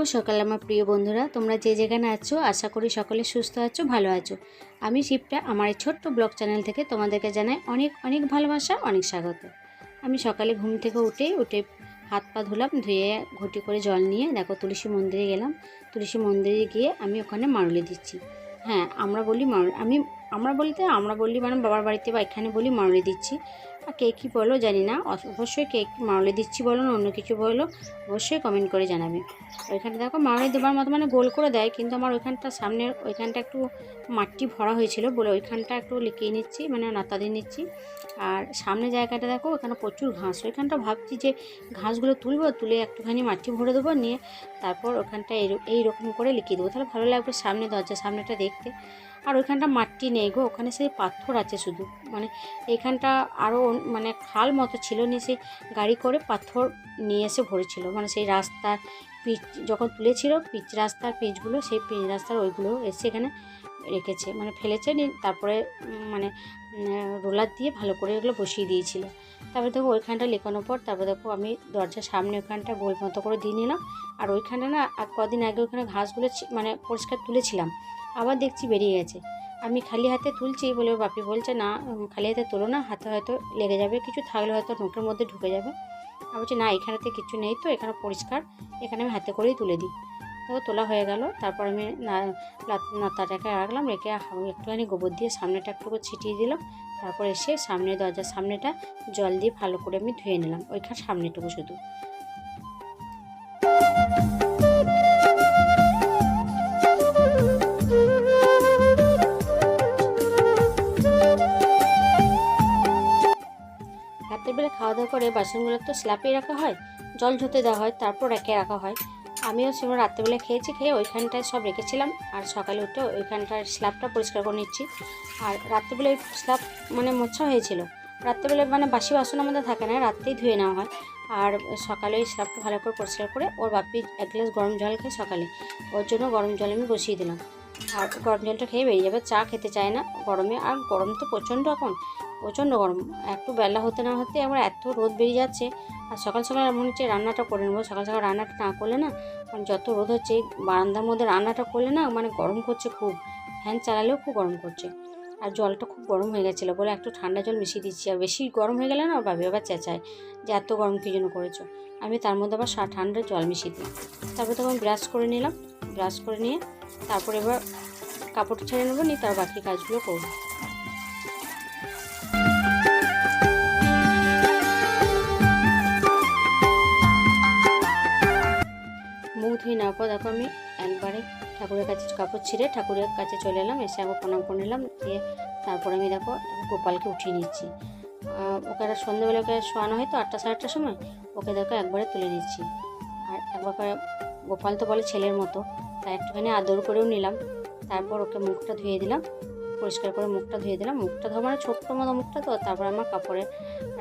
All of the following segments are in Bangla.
শুভ সকাল আমার প্রিয় বন্ধুরা। তোমরা যে যেখানে আছো, আশা করি সকলে সুস্থ আছো, ভালো আছো। আমি শিবটা আমার এই ছোট্ট ব্লগ চ্যানেল থেকে তোমাদেরকে জানাই অনেক অনেক ভালোবাসা, অনেক স্বাগত। আমি সকালে ঘুম থেকে উঠে উঠে হাত পা ধুলাম, ধুয়ে ঘটি করে জল নিয়ে, দেখো তুলসী মন্দিরে গেলাম। তুলসী মন্দিরে গিয়ে আমি ওখানে মারুলি দিচ্ছি। হ্যাঁ আমরা বলি মারুলি, আমি আমরা বলতে, আমরা বলি মানে বাবার বাড়িতে বা এখানে বলি মারুলি দিচ্ছি। আর কে কী বলো জানি না অবশ্যই কে মারুলি দিচ্ছি বলো, না অন্য কিছু বলো, অবশ্যই কমেন্ট করে জানাবে। ওইখানটা দেখো মারুলি দেবার মতো মানে গোল করে দেয়, কিন্তু আমার ওইখানটা সামনে, ওইখানটা একটু মাটি ভরা হয়েছিল বলে ওইখানটা একটু লিখিয়ে নিচ্ছি মানে নাতা দিয়ে নিচ্ছি। আর সামনে জায়গাটা দেখো, ওখানে প্রচুর ঘাস। ওইখানটা ভাবছি যে ঘাসগুলো তুলবো, তুলে একটুখানি মাটি ভরে দেবো, নিয়ে তারপর ওখানটা এই- এইরকম করে লিখিয়ে দেবো। তাহলে ভালো লাগবে সামনে দরজার সামনেটা দেখতে। আর ওইখানটা মাটি নেই গো, ওখানে সেই পাথর আছে শুধু। মানে এইখানটা আরও মানে খাল মতো ছিল, নিয়ে সেই গাড়ি করে পাথর নিয়ে এসে ভরেছিল। মানে সেই রাস্তার পিচ, যখন তুলেছিল, পিচ রাস্তার পিচগুলো, সেই পিচ রাস্তার ওইগুলো এসে এখানে রেখেছে। মানে ফেলেছে তারপরে মানে রোলার দিয়ে ভালো করে এগুলো বসিয়ে দিয়েছিল। তারপরে দেখো ওইখানটা লেখানোর পর, তারপরে দেখো আমি দরজার সামনে ওইখানটা গোল মতো করে দিয়ে নিলাম। আর ওইখানটা না কদিন আগে ওইখানে ঘাসগুলো মানে পরিষ্কার তুলেছিলাম। আবার দেখছি বেরিয়ে গেছে। আমি খালি হাতে তুলছি বলে বাপি বলছে, না খালি হাতে তোলো না, হাতে হয়তো লেগে যাবে, কিছু থাকলে হয়তো নোটের মধ্যে ঢুকে যাবে। আমি বলছি, না, এখানেতে কিছু নেই তো, এখানে পরিষ্কার, এখানে আমি হাতে করেই তুলে দিই। দেখো তোলা হয়ে গেল, তারপর আমি নাতাটাকে রাখলাম রেখে একটুখানি গোবর দিয়ে সামনেটা একটু ছিটিয়ে দিলাম, তারপর এসে সামনে দরজার সামনেটা জল দিয়ে ভালো করে আমি ধুয়ে নিলাম, ওইখানে সামনেটুকু শুধু। বেলা খাওয়া দাওয়া করে বাসনগুলো তো স্ল্যাপেই রাখা হয়, জল ধুতে দেওয়া হয়, তারপর রেখে রাখা হয়। আমিও সেরকম রাত্রেবেলা খেয়েছি, খেয়ে ওইখানটায় সব রেখেছিলাম, আর সকালে উঠে ওইখানটার স্ল্যাবটা পরিষ্কার করে নিচ্ছি। আর রাত্রেবেলা ওই স্ল্যাব মানে মোছা হয়েছিল। রাত্রেবেলা মানে বাসি বাসন আমাদের থাকে না, রাত্রেই ধুয়ে নেওয়া হয়। আর সকালে ওই স্ল্যাবটা ভালো করে পরিষ্কার করে ওর বাপি এক গ্লাস গরম জল খেয়ে সকালে, ওর জন্য গরম জল আমি বসিয়ে দিলাম। আর গরম জলটা খেয়ে বেরিয়ে যাবে, চা খেতে চায় না গরমে। আর গরম তো প্রচণ্ড এখন প্রচণ্ড গরম। একটু বেলা হতে না হতে আমার এত রোদ বেরিয়ে যাচ্ছে। আর সকাল সকাল মনে হচ্ছে রান্নাটা করে নেব। সকাল সকাল রান্নাটা না করলে না মানে যত রোদ হচ্ছে, বারান্দার মধ্যে রান্নাটা করলে না মানে গরম করছে খুব। ফ্যান চালালেও খুব গরম করছে। আর জলটা খুব গরম হয়ে গেছিল বলে একটু ঠান্ডা জল মিশিয়ে দিচ্ছি। আর বেশি গরম হয়ে গেলে না বাবি আবার চেঁচায় যে এত গরম কী জন্য করেছ? আমি তার মধ্যে আবার ঠান্ডা জল মিশিয়ে দিই তারপর তখন ব্রাশ করে নিলাম। ব্রাশ করে নিয়ে তারপর এবার কাপড় ছেড়ে নেব, নিয়ে তার বাকি কাজগুলো করব। ধুয়ে নেওয়ার পর দেখো আমি একবারে ঠাকুরের কাছে কাপড় ছিঁড়ে ঠাকুরের কাছে চলে এলাম, এসে একবার প্রণাম করে নিলাম, দিয়ে তারপর আমি দেখো গোপালকে উঠিয়ে নিচ্ছি। ওকে একটা সন্ধ্যেবেলা ওকে শোয়ানো হয় তো আটটা সাড়ে আটটার সময়, ওকে দেখো একবারে তুলে নিচ্ছি। আর একবার গোপাল তো বলে ছেলের মতো, তাই একটুখানি আদর করেও নিলাম। তারপর ওকে মুখটা ধুয়ে দিলাম, পরিষ্কার করে মুখটা ধুয়ে দিলাম। মুখটা ধোয়া মানে ছোট্ট মতো মুখটা তো, তারপর আমার কাপড়ের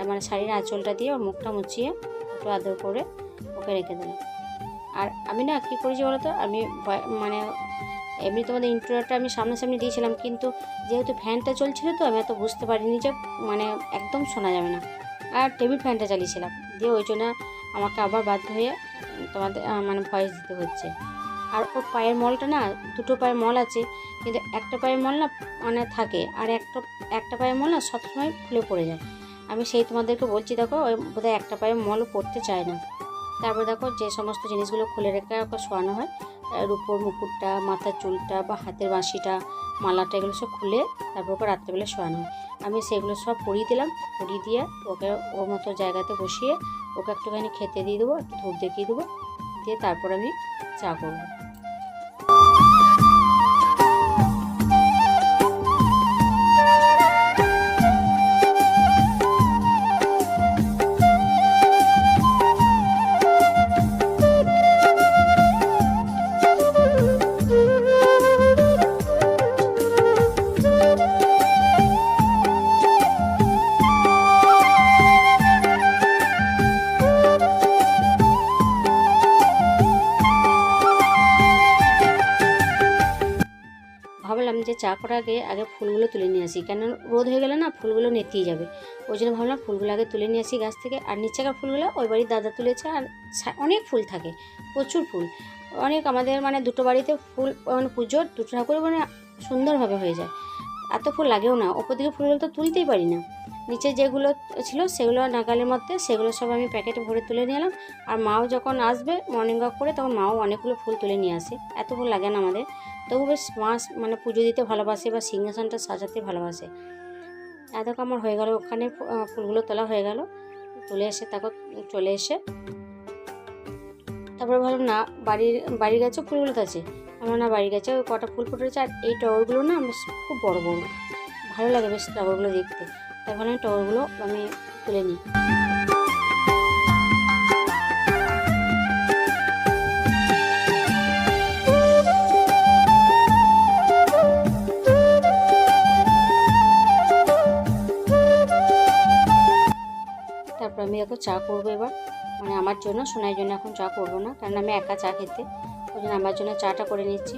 মানে শাড়ির আঁচলটা দিয়ে ওর মুখটা মুছিয়ে একটু আদর করে ওকে রেখে দিলাম। আর আমি না কী করেছি বলো তো আমি মানে এমনি তোমাদের ইন্টারভিউটা আমি সামনাসামনি দিয়েছিলাম, কিন্তু যেহেতু ফ্যানটা চলছিল তো, আমি এত বুঝতে পারিনি যে মানে একদম শোনা যাবে না। আর টেবিল ফ্যানটা চালিয়েছিলাম। দিয়ে ওই জন্য আমাকে আবার বাধ্য হয়ে তোমাদের মানে ভয়েস দিতে হচ্ছে। আর ওর পায়ের মলটা না, দুটো পায়ের মল আছে, কিন্তু একটা পায়ের মল না মানে থাকে, আর একটা একটা পায়ের মল না সবসময় খুলে পড়ে যায়। আমি সেই তোমাদেরকে বলছি, দেখো, ওই বোধহয় একটা পায়ের মলও পড়তে চায় না। তারপর দেখো যে সমস্ত জিনিসগুলো খুলে রেখে শোয়ানো হয়। রূপোর মুকুটটা, মাথার চুলটা বা হাতের বাঁশিটা, মালাটা এগুলো সব খুলে তারপর ওকে রাত্রেবেলা শোয়ানো হয়। আমি সেগুলো সব পরিয়ে দিলাম, পরিয়ে দিয়ে ওকে ওর মতো জায়গাতে বসিয়ে ওকে একটুখানি খেতে দিয়ে দেবো, একটু ধূপ দেখিয়ে দেবো, দিয়ে তারপর আমি চা করব। চা করার আগে আগে ফুলগুলো তুলে নিয়ে আসি। কেন রোদ হয়ে গেলে না ফুলগুলো নেতিয়ে যাবে। ওই জন্য ভাবলাম ফুলগুলো আগে তুলে নিয়ে আসি গাছ থেকে। আর নিচেকার ফুলগুলো ওই বাড়ির দাদা তুলেছে আর অনেক ফুল থাকে, প্রচুর ফুল। অনেক আমাদের মানে দুটো বাড়িতে ফুল মানে পুজোর দুটো ঠাকুর মানে সুন্দরভাবে হয়ে যায়। এত ফুল লাগেও না। ওপর দিকে ফুলগুলো তো তুলতেই পারি না। নিচে যেগুলো ছিল সেগুলো নাগালের মধ্যে, সেগুলো সব আমি প্যাকেটে ভরে তুলে নিলাম। আর মাও যখন আসবে মর্নিং ওয়াক করে, তখন মাও অনেকগুলো ফুল তুলে নিয়ে আসে। এত ফুল লাগে না আমাদের। তবু বেশ মাস মানে পুজো দিতে ভালোবাসে বা সিংহাসনটা সাজাতে ভালোবাসে। এতক্ষণ আমার হয়ে গেল, ওখানে ফুলগুলো তোলা হয়ে গেল। তুলে এসে তারপর চলে এসে। তারপরে ভাবলাম, না, বাড়ির বাড়ির গাছে ফুলগুলো আছে। আমার না বাড়ির গাছে কটা ফুল ফুটেছে, আর এই টগরগুলো না বেশ খুব বড় বড়। ভালো লাগে বেশ টগরগুলো দেখতে। ভাবলাম টগরগুলো আমি তুলে নিই। তারপর আমি এখন চা করব এবার। মানে আমার জন্য সোনার জন্য এখন চা করব না, কারণ আমি একা চা খেতে। ওই জন্য আমার জন্য চাটা করে নিচ্ছি।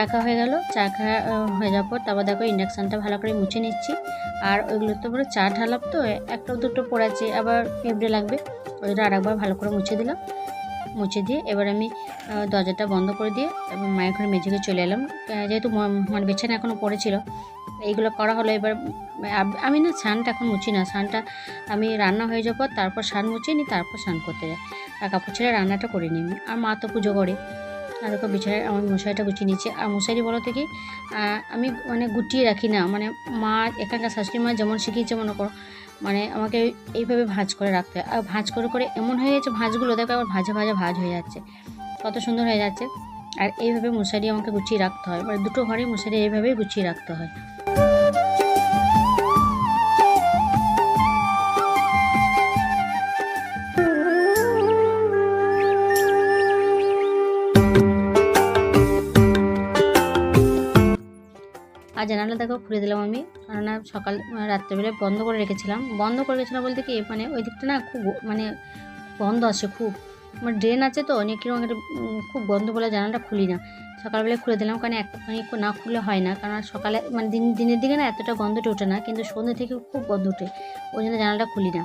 চা খাওয়া হয়ে গেল। চা খাওয়া হয়ে যাওয়ার পর তারপর দেখো ইন্ডাকশানটা ভালো করে মুছে নিচ্ছি। আর ওইগুলো তো পুরো চা ঢালাম তো, একটা দুটো পড়েছে আবার এবড়ে লাগবে। ওই জন্য আরেকবার ভালো করে মুছে দিলাম। মুছে দিয়ে এবার আমি দরজাটা বন্ধ করে দিয়ে মায়ের ঘরে মেঝেকে চলে এলাম। যেহেতু মানে বিছানা এখনও পড়েছিল, এইগুলো করা হলো এবার আমি না স্নানটা এখন মুছি না। স্নানটা আমি রান্না হয়ে যাওয়ার পর তারপর স্নান মুছিয়ে নিই, তারপর স্নান করতে যাই। আর কাপড় ছেড়ে রান্নাটা করে নিই। আর মা তো পুজো করে। আর দেখো বিছানায়, আমার মশারিটা গুছিয়ে নিচ্ছে আর মশারি বলো থেকে আমি মানে গুটিয়ে রাখি না। মানে মা, এখানকার শাশুড়ি মা যেমন শিখিয়েছে মনে করো মানে আমাকে এইভাবে ভাঁজ করে রাখতে হয়। আর ভাঁজ করে করে এমন হয়ে গেছে ভাঁজগুলো দেখো আবার ভাজা ভাজা ভাঁজ হয়ে যাচ্ছে। কত সুন্দর হয়ে যাচ্ছে। আর এইভাবে মশারি আমাকে গুছিয়ে রাখতে হয়। মানে দুটো ঘরে মশারি এইভাবেই গুছিয়ে রাখতে হয়। আর জানালা দেখো, খুলে দিলাম আমি। কেননা সকাল মানে রাত্রেবেলায় বন্ধ করে রেখেছিলাম। বন্ধ করে রেখেছিলাম বলতে কি মানে ওই দিকটা না খুব মানে গন্ধ আসে খুব। আমার ড্রেন আছে তো, অনেক কীরকম একটা খুব গন্ধ বলে জানালাটা খুলি না। সকালবেলায় খুলে দিলাম, কারণ একটু না খুলে হয় না। কারণ সকালে মানে দিন, দিনের দিকে না এতটা গন্ধটা ওঠে না, কিন্তু সন্ধ্যে থেকে খুব গন্ধ ওঠে। ওই জন্য জানালাটা খুলি না।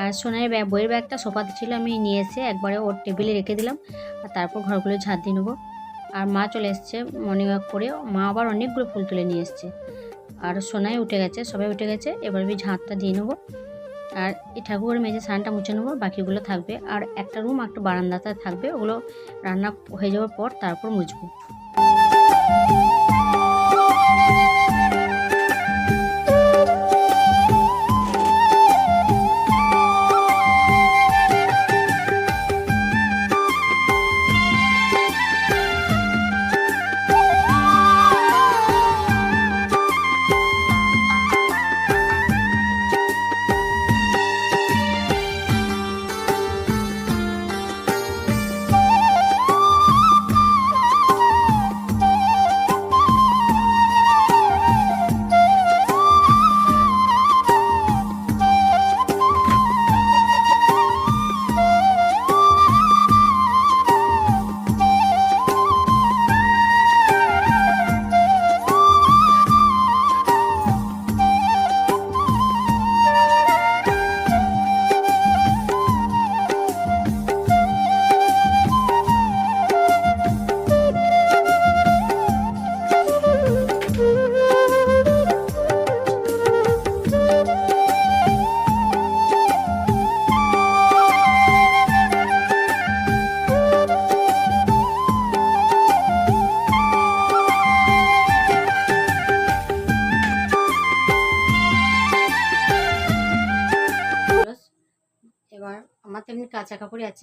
আর সোনার ব্যাগ, বইয়ের ব্যাগটা সোফাতে ছিল, আমি নিয়ে এসে একবারে ওর টেবিলে রেখে দিলাম। আর তারপর ঘরগুলো ঝাঁট দিয়ে নেব। আর মা চলে এসছে মর্নিং ওয়াক করে। মা আবার অনেকগুলো ফুল তুলে নিয়ে এসছে। আর সোনাই উঠে গেছে, সবাই উঠে গেছে। এবার আমি ঝাঁটটা দিয়ে নেব। আর এই ঠাকুরের মেঝে সানটা মুছে নেব, বাকিগুলো থাকবে। আর একটা রুম একটা বারান্দাতে থাকবে। ওগুলো রান্না হয়ে যাওয়ার পর তারপর মুছবো।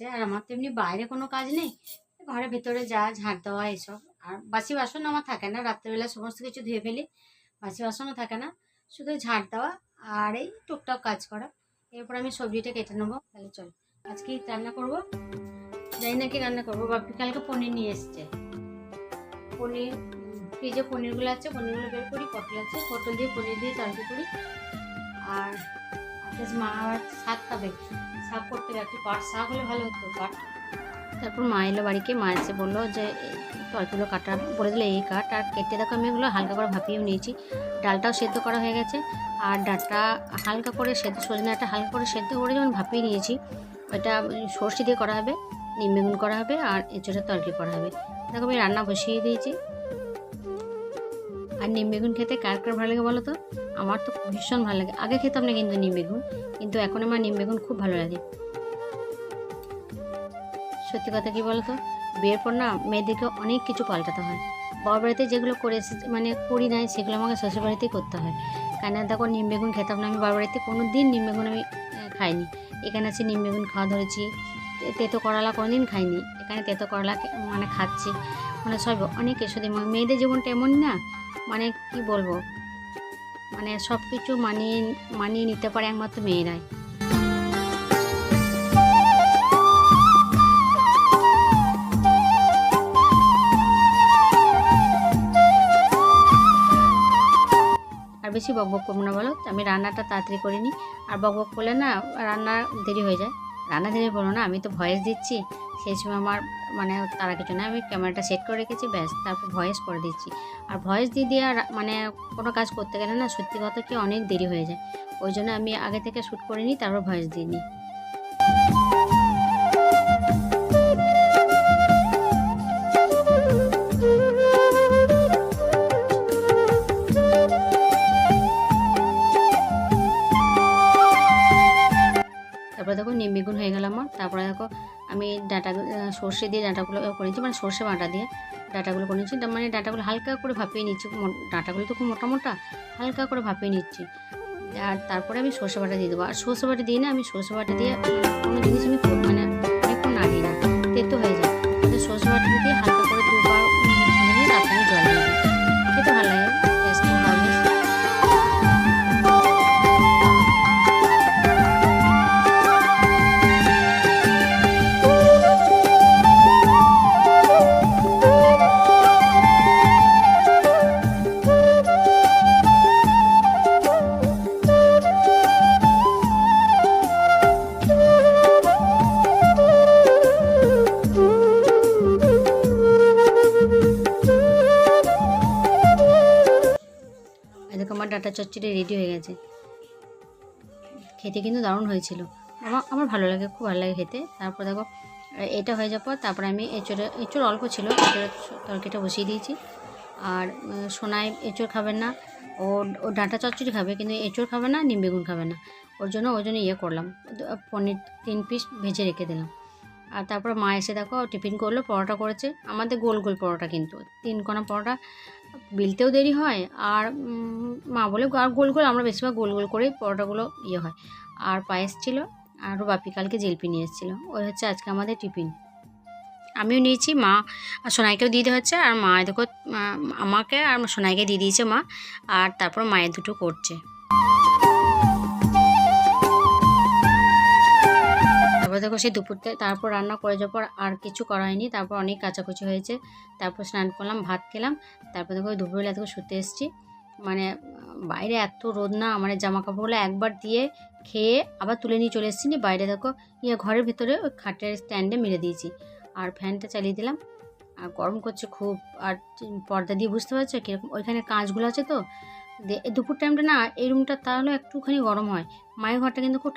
আছে, আর আমার তো এমনি বাইরে কোনো কাজ নেই। ঘরের ভেতরে যা ঝাঁট দেওয়া এসব। আর বাসি বাসন আমার থাকে না, রাত্রেবেলা সমস্ত কিছু ধুয়ে ফেলি, বাসি বাসনও থাকে না। শুধু ঝাঁট দেওয়া আর এই টুকটাক কাজ করা। এরপর আমি সবজিটা কেটে নেব, তাহলে চল। আজকে রান্না করব। জানি না কি রান্না করব, বাপি কালকে পনির নিয়ে এসছে। পনির ফ্রিজে পনিরগুলো আছে, পনিরগুলো বের করি, পটল আছে, পটল দিয়ে পনির দিয়ে তরকারি করি। আর আজ মা শাক খাবে শাক করতে একটু পাট শাক হলে ভালো হতো, পাট। তারপর মা এলো বাড়িকে মা এসে বলল যে তরকারিগুলো কাটা বলে দিলো এই কাট, আর কেটে দেখো আমি এগুলো হালকা করে ভাপিয়েও নিয়েছি। ডালটাও সেদ্ধ করা হয়ে গেছে, আর ডালটা হালকা করে সেদ্ধ সজনাটা হালকা করে সেদ্ধ করে যেমন ভাপিয়ে নিয়েছি ওটা সর্ষে দিয়ে করা হবে, নিম বেগুন করা হবে, আর এঁচোড়ের তরকারি করা হবে। দেখো আমি রান্না বসিয়ে দিয়েছি। আর নিম বেগুন খেতে কার কার ভালো লাগে বলো তো? আমার তো ভীষণ ভালো লাগে। আগে খেতাম না কিন্তু নিম বেগুন, কিন্তু এখন আমার নিম বেগুন খুব ভালো লাগে। সত্যি কথা কী বলতো? বিয়ের পর না মেয়েদেরকে অনেক কিছু পাল্টাতে হয়। বাবার বাড়িতে যেগুলো করে মানে করি নাই, সেগুলো আমাকে শ্বশুর বাড়িতেই করতে হয়। কেন দেখো নিম বেগুন খেতাম না, আমি বাবার বাড়িতে কোনো দিন নিম বেগুন আমি খাইনি। এখানে আছে নিম বেগুন খাওয়া ধরেছি তেতো করলা কোনোদিন খাইনি। এখানে তেতো করলা মানে খাচ্ছি। মানে সব অনেক এসে মেয়েদের জীবনটা এমন না মানে কি বলব? মানে সব কিছু মানিয়ে মানিয়ে নিতে পারে একমাত্র মেয়েরাই। আর বেশি বকবক করব না বলো, আমি রান্নাটা তাড়াতাড়ি করে নিই। আর বকবক করলে না, রান্না দেরি হয়ে যায়। রান্না দেরি বলো না, আমি তো ভয়েস দিচ্ছি। সেই সময় আমার মানে তারা কিছু না আমি ক্যামেরাটা সেট করে রেখেছি, ব্যাস, তারপর ভয়েস করে দিচ্ছি। আর ভয়েস দিয়ে দিয়ে আর মানে কোনো কাজ করতে গেলে না সত্যি কথা কি অনেক দেরি হয়ে যায়। ওই জন্য আমি আগে থেকে শ্যুট করে নিই, তারপর ভয়েস দিয়ে নিই। সর্ষে দিয়ে ডাঁটাগুলো করে নিচ্ছি মানে সর্ষে বাটা দিয়ে ডাঁটাগুলো করে নিচ্ছি মানে ডাঁটাগুলো হালকা করে ভাপিয়ে নিচ্ছি ডাঁটাগুলো তো খুব মোটা মোটা, হালকা করে ভাপিয়ে নিচ্ছি। আর তারপরে আমি সর্ষে বাটা দিয়ে দেবো। আর সর্ষে বাটা দিই না, আমি সর্ষে বাটা দিয়ে কোনো জিনিস আমি মানে খেতে কিন্তু দারুণ হয়েছিল। আমার আমার ভালো লাগে, খুব ভালো লাগে খেতে। তারপর দেখো, এটা হয়ে যাওয়ার পর তারপরে আমি এঁচড়ে, এঁচড় অল্প ছিল, এঁচড়ের তরকারিটা বসিয়ে দিয়েছি। আর সোনাই এঁচড় খাবে না, ও ও ডাঁটা চচ্চড়ি খাবে, কিন্তু এঁচড় খাবে না, নিম বেগুন খাবে না। ওর জন্য ওই জন্য ইয়ে করলাম পনির তিন পিস ভেজে রেখে দিলাম। আর তারপর মা এসে দেখো, টিফিন করল, পরোটা করেছে। আমাদের গোল গোল পরোটা কিন্তু, তিন কোনা পরোটা। বেলতেও দেরি হয় আর মা বলে আর গোল গোল, আমরা বেশিরভাগ গোল গোল করেই পরোটাগুলো ইয়ে হয়। আর পায়েস ছিল আর বাপি কালকে জিলপি নিয়ে এসেছিল। ওই হচ্ছে আজকে আমাদের টিফিন। আমিও নিয়েছি, মা আর সোনাইকেও দিয়ে হচ্ছে। আর মা দেখো আমাকে আর সোনাইকে দিয়ে দিয়েছে মা। আর তারপর মায়ের দুটো করছে। দেখো সেই দুপুরতে, তারপর রান্না করে যাওয়ার পর আর কিছু করা হয়নি। তারপর অনেক কাচাকুচি হয়েছে। তারপর স্নান করলাম, ভাত খেলাম। তারপর দেখো দুপুরবেলা দেখো শুতে এসেছি। মানে বাইরে এত রোদ না মানে জামা কাপড়গুলো একবার দিয়ে খেয়ে আবার তুলে নিয়ে চলে এসেছি। নিয়ে বাইরে দেখো ইয়ে ঘরের ভিতরে ওই খাটের স্ট্যান্ডে মেরে দিয়েছি। আর ফ্যানটা চালিয়ে দিলাম। আর গরম করছে খুব। আর পর্দা দিয়ে বুঝতে পারছ কীরকম? ওইখানে কাঁচগুলো আছে তো। দুপুর টাইমটা না, এই রুমটা তাহলে একটুখানি গরম হয়। মায়ের ঘরটা কিন্তু খুব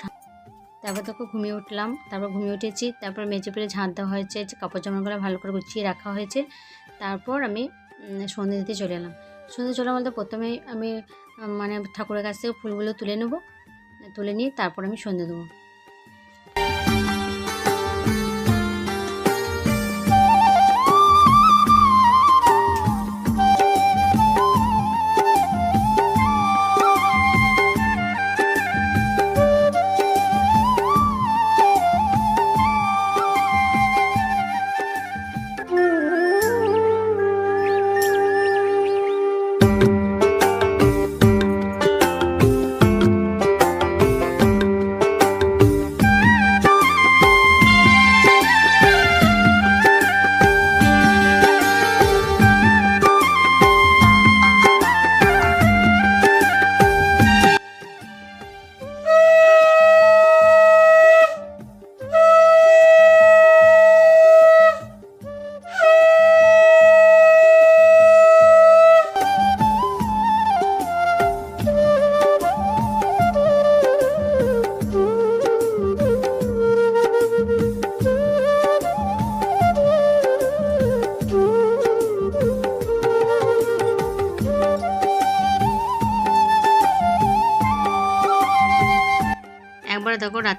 তারপর তোকে ঘুমিয়ে উঠলাম, তারপর ঘুমিয়ে উঠেছি, তারপর মেঝে পেলে ঝাঁট দেওয়া হয়েছে কাপড় জামাগুলো ভালো করে গুছিয়ে রাখা হয়েছে, তারপর আমি সন্ধে দিতে চলে এলাম। সন্ধে চলে বলতে প্রথমে আমি মানে ঠাকুরের কাছ থেকে ফুলগুলো তুলে নেব, তুলে নিয়ে তারপর আমি সন্ধে দেবো।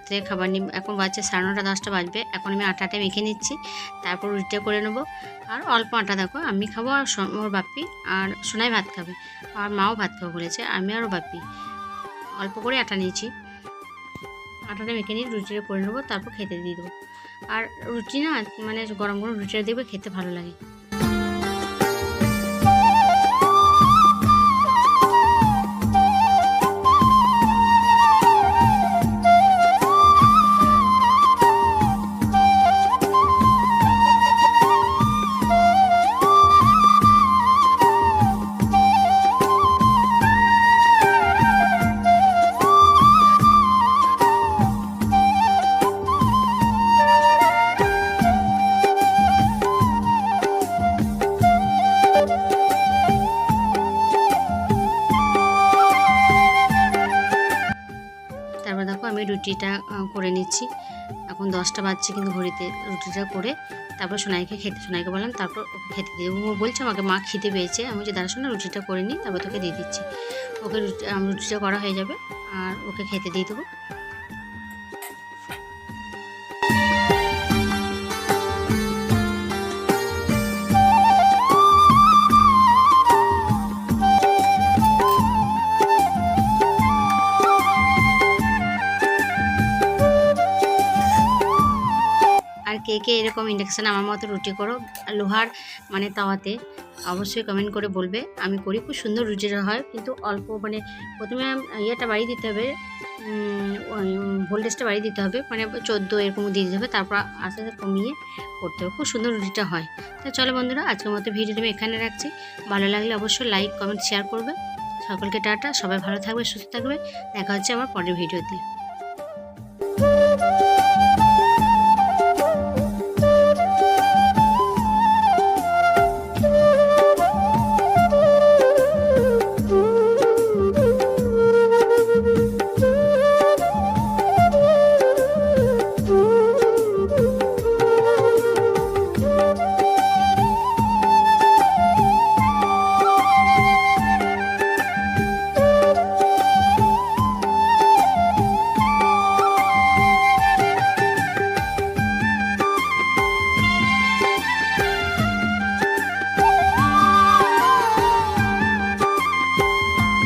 রাত্রে খাবার নিই এখন বাজছে সাড়ে নটা, দশটা বাজবে। এখন আমি আটাটা মেখে নিচ্ছি, তারপর রুটিটা করে নেব। আর অল্প আটা দেখো, আমি খাব আর ওর বাপ্পি আর সোনাই ভাত খাবে। আর মাও ভাত খাব বলেছে, আমি আর ওর বাপ্পি। অল্প করে আটা নিয়েছি। আটাটা মেখে নিয়ে রুটিটা করে নেব, তারপর খেতে দিয়ে দেবো। আর রুটি না মানে গরম গরম রুটিটা দেখবে খেতে ভালো লাগে। রুটিটা করে নিচ্ছি। এখন দশটা বাজছে কিন্তু ঘড়িতে রুটিটা করে তারপর সোনাইকে খেতে, সোনাইকে বললাম, তারপর খেতে দিয়ে। ও বলছে, আমাকে মা খেতে পেয়েছে। আমি যে দাঁড়া শোনা, রুটিটা করে নিই তারপর তোকে দিয়ে দিচ্ছি। ওকে রুটি রুটিটা করা হয়ে যাবে, আর ওকে খেতে দিয়ে দেবো। কে কে এরকম ইন্ডাকশান আমার মতো রুটি করো, লোহার মানে তাওয়াতে অবশ্যই কমেন্ট করে বলবে। আমি করি, খুব সুন্দর রুটিটা হয়, কিন্তু অল্প মানে প্রথমে ইয়েটা বাড়িয়ে দিতে হবে ভোল্টেজটা বাড়িয়ে দিতে হবে মানে চোদ্দ এরকম দিয়ে দিতে হবে, তারপর আস্তে আস্তে কমিয়ে করতে হবে। খুব সুন্দর রুটিটা হয়। তো চলো বন্ধুরা, আজকের মতো ভিডিওটা আমি এখানে রাখছি। ভালো লাগলে অবশ্যই লাইক কমেন্ট শেয়ার করবে। সকলকে টাটা, সবাই ভালো থাকবে, সুস্থ থাকবে। দেখা হচ্ছে আমার পরের ভিডিওতে।